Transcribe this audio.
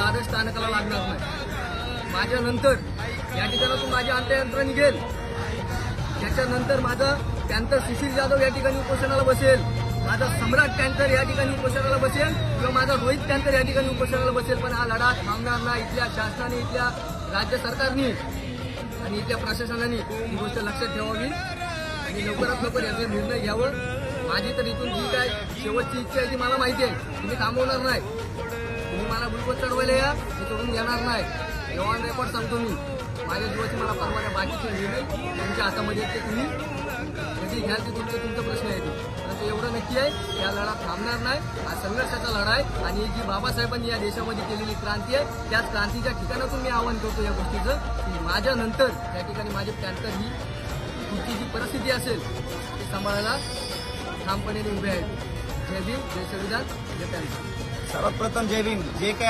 दादर स्थानकाला लागणार नाही. माझ्यानंतर या ठिकाणातून माझी अंत्ययंत्र निघेल. त्याच्यानंतर माझं पॅन्थर सुशील जाधव या ठिकाणी उपोषणाला बसेल. माझा सम्राट पॅन्थर या ठिकाणी उपोषणाला बसेल किंवा माझा रोहित पॅन्थर या ठिकाणी उपोषणाला बसेल. पण हा लढा थांबणार नाही. इथल्या शासनाने इथल्या राज्य सरकारने आणि इथल्या प्रशासनाने ही गोष्ट लक्षात ठेवावी. आणि लवकरात लवकर याचा निर्णय घ्यावं. माझी तर इथून जी काय शेवटची इच्छा आहे ती मला माहिती आहे. तुम्ही थांबवणार नाही. मला ग्लुकोज चढवले या मी सोडून घेणार नाही. एवढा रेकॉर्ड सांगतो मी. माझ्या जीवाची मला परवा नाही. बाकीचे निर्णय तुमच्या हातामध्ये ते तुम्ही. कधी घ्याल ते तुमचं तुमचा प्रश्न आहे ते. परंतु एवढं नक्की आहे या लढा थांबणार नाही. हा संघर्षाचा लढा आहे. आणि जी बाबासाहेबांनी या देशामध्ये केलेली क्रांती आहे त्याच क्रांतीच्या ठिकाणातून मी आवाहन करतो या गोष्टीचं की माझ्यानंतर त्या ठिकाणी माझे पॅन्थर ही तुमची जी परिस्थिती असेल ती सांभाळायला ठामपणे उभे आहेत जय भीम जय संविधान जय पॅन्थर सर्वात जय भीम. जे काही